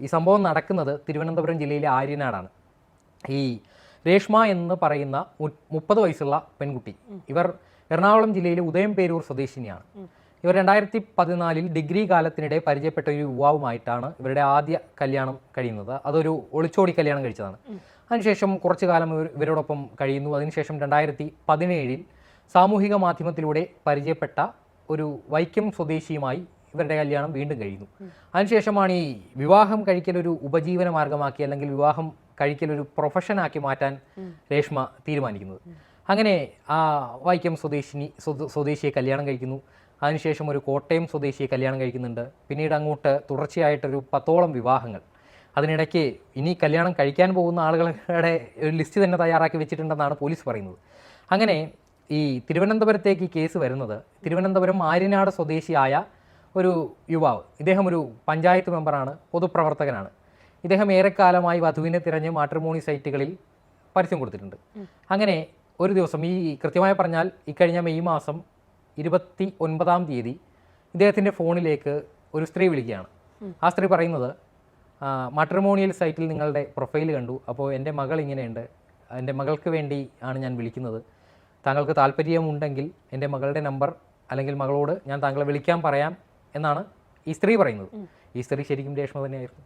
ഈ സംഭവം നടക്കുന്നത് തിരുവനന്തപുരം ജില്ലയിലെ ആര്യനാടാണ്. ഈ രേഷ്മ എന്ന് പറയുന്ന മുപ്പത് വയസ്സുള്ള പെൺകുട്ടി. ഇവർ എറണാകുളം ജില്ലയിലെ ഉദയംപേരൂർ സ്വദേശിനിയാണ്. ഇവർ രണ്ടായിരത്തി പതിനാലിൽ ഡിഗ്രി കാലത്തിനിടെ പരിചയപ്പെട്ട ഒരു യുവാവുമായിട്ടാണ് ഇവരുടെ ആദ്യ കല്യാണം കഴിയുന്നത്. അതൊരു ഒളിച്ചോടി കല്യാണം കഴിച്ചതാണ്. അതിനുശേഷം കുറച്ചു കാലം ഇവരോടൊപ്പം കഴിയുന്നു. അതിനുശേഷം രണ്ടായിരത്തി പതിനേഴിൽ സാമൂഹിക മാധ്യമത്തിലൂടെ പരിചയപ്പെട്ട ഒരു വൈക്കം സ്വദേശിയുമായി ഇവരുടെ കല്യാണം വീണ്ടും കഴിയുന്നു. അതിനുശേഷമാണ് ഈ വിവാഹം കഴിക്കലൊരു ഉപജീവന മാർഗമാക്കി അല്ലെങ്കിൽ വിവാഹം കഴിക്കലൊരു പ്രൊഫഷനാക്കി മാറ്റാൻ രേഷ്മ തീരുമാനിക്കുന്നത്. അങ്ങനെ ആ വൈക്കം സ്വദേശിനി സ്വദേശിയെ കല്യാണം കഴിക്കുന്നു. അതിനുശേഷം ഒരു കോട്ടയം സ്വദേശിയെ കല്യാണം കഴിക്കുന്നുണ്ട്. പിന്നീട് അങ്ങോട്ട് തുടർച്ചയായിട്ടൊരു പത്തോളം വിവാഹങ്ങൾ. അതിനിടയ്ക്ക് ഇനി കല്യാണം കഴിക്കാൻ പോകുന്ന ആളുകളുടെ ഒരു ലിസ്റ്റ് തന്നെ തയ്യാറാക്കി വെച്ചിട്ടുണ്ടെന്നാണ് പോലീസ് പറയുന്നത്. അങ്ങനെ ഈ തിരുവനന്തപുരത്തേക്ക് കേസ് വരുന്നത്. തിരുവനന്തപുരം ആര്യനാട് സ്വദേശിയായ ഒരു യുവാവ് ഇദ്ദേഹം ഒരു പഞ്ചായത്ത് മെമ്പറാണ് പൊതുപ്രവർത്തകനാണ്. ഇദ്ദേഹം ഏറെക്കാലമായി വധുവിനെ തിരഞ്ഞ് മാട്രിമോണി സൈറ്റുകളിൽ പരസ്യം കൊടുത്തിട്ടുണ്ട്. അങ്ങനെ ഒരു ദിവസം ഈ കൃത്യമായി പറഞ്ഞാൽ ഇക്കഴിഞ്ഞ മെയ് മാസം ഇരുപത്തി ഒൻപതാം തീയതി ഇദ്ദേഹത്തിന്റെ ഫോണിലേക്ക് ഒരു സ്ത്രീ വിളിക്കുകയാണ്. ആ സ്ത്രീ പറയുന്നത് മാട്രിമോണിയൽ സൈറ്റിൽ നിങ്ങളുടെ പ്രൊഫൈൽ കണ്ടു. അപ്പോൾ എന്റെ മകൾ ഇങ്ങനെയുണ്ട്. എന്റെ മകൾക്ക് വേണ്ടി ആണ് ഞാൻ വിളിക്കുന്നത്. താങ്കൾക്ക് താല്പര്യമുണ്ടെങ്കിൽ എന്റെ മകളുടെ നമ്പർ അല്ലെങ്കിൽ മകളോട് ഞാൻ താങ്കളെ വിളിക്കാൻ പറയാം. എന്നാണ് ഈ സ്ത്രീ പറയുന്നത്. ഈ സ്ത്രീ ശരിക്കും രേഷ്മ തന്നെയായിരുന്നു.